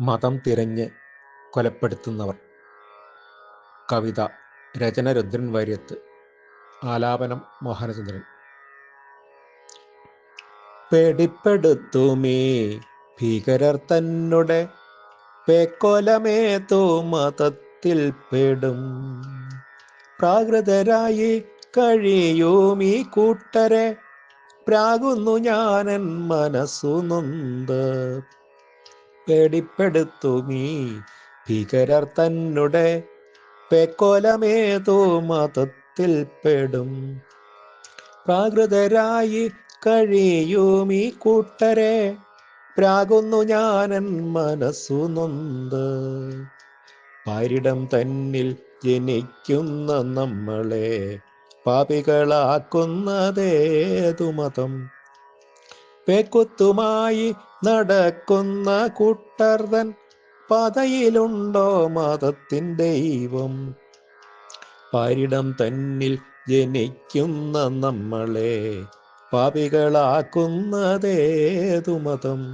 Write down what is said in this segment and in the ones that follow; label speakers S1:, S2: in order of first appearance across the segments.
S1: മതം തിരഞ്ഞ് കൊലപ്പെടുത്തുന്നവർ. കവിത രചന രുദ്രൻ വാര്യത്ത്. ആലാപനം മോഹനചന്ദ്രൻ. പേടിപ്പെടുത്തുമേ ഭീകരർ തന്നെ പേക്കോലമേതോ മതത്തിൽ പെടും. പ്രാകൃതരായി കഴിയൂമീ കൂട്ടരെ പ്രാകുന്നു ഞാനൻ മനസ്സു നൊന്ത്. പേടിപ്പെടുത്തുമീ ഭീകരർ തന്നെ പേക്കോലമേതോ മതത്തിൽ പെടും. പ്രാകൃതരായി കഴിയുമീ കൂട്ടരെ. പ്രാകുന്നു ഞാനൻ മനസ്സു നൊന്ത്. പാരിടം തന്നിൽ ജനിക്കുന്ന നമ്മളെ പാപികളാക്കുന്നതേതു മതം? പേക്കുത്തുമായി നടക്കുന്ന കൂട്ടർതൻ പതയിലുണ്ടോ മതത്തിൻ ദൈവം? പാരിടം തന്നിൽ ജനിക്കുന്ന നമ്മളെ പാപികളാക്കുന്നതേതു മതം?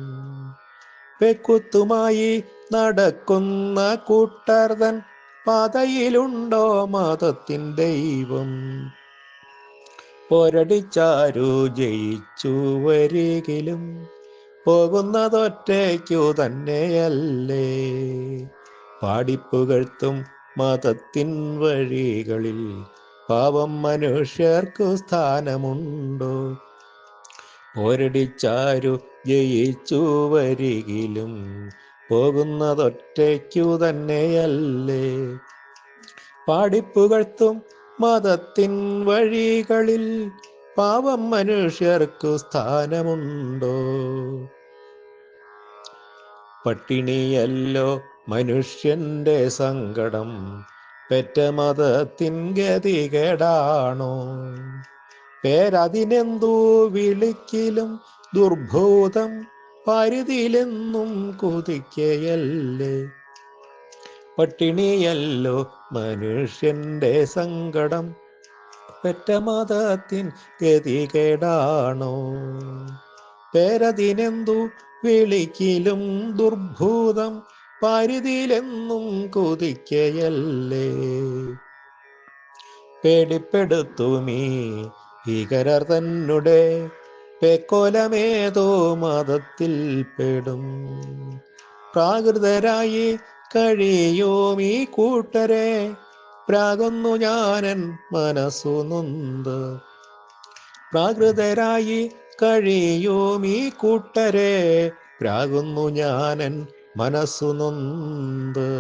S1: പെക്കുത്തുമായി നടക്കുന്ന കൂട്ടർതൻ പാതയിലുണ്ടോ മതത്തിൻ ദൈവം? പോരടിച്ചാരു ജയിച്ചു വരികിലും പോകുന്നതൊറ്റയ്ക്കു തന്നെയല്ലേ. പാടിപ്പുകഴ്ത്തും മതത്തിൻ വഴികളിൽ പാവം മനുഷ്യർക്കു സ്ഥാനമുണ്ടോ. പോരടിച്ചാരു ജയിച്ചു വരികിലും പോകുന്നതൊറ്റയ്ക്കു തന്നെയല്ലേ. പാടിപ്പുകഴ്ത്തും മതത്തിൻ വഴികളിൽ പാവം മനുഷ്യർക്കു സ്ഥാനമുണ്ടോ? പട്ടിണിയല്ലോ മനുഷ്യന്റെ സങ്കടം പെറ്റ മതത്തിൻ ഗതികേടാണോ? പേരതിനെന്തോ വിളിക്കിലും ദുർഭൂതം പരിധിയിലെന്നും കുതിക്കയല്ലേ? പട്ടിണിയല്ലോ മനുഷ്യന്റെ സങ്കടം. പെറ്റ മതത്തിൻ ഗതികേടാണോ? പേരതിനെന്തു വിളിക്കിലും ദുർഭൂതം. പരിധിയിലെന്നും കുതിക്കയല്ലേ. പേടിപ്പെടുത്തുമീ ഭീകരർ തന്നെ പേക്കോലമേതോ മതത്തിൽ പെടും. പ്രാകൃതരായി കഴിയും ഈ കൂട്ടരെ. പ്രാകുന്നു ഞാനൻ മനസ്സു നൊന്ത്. പ്രാകൃതരായി കഴിയും ഈ കൂട്ടരെ. പ്രാകുന്നു ഞാനൻ മനസ്സു നൊന്ത്.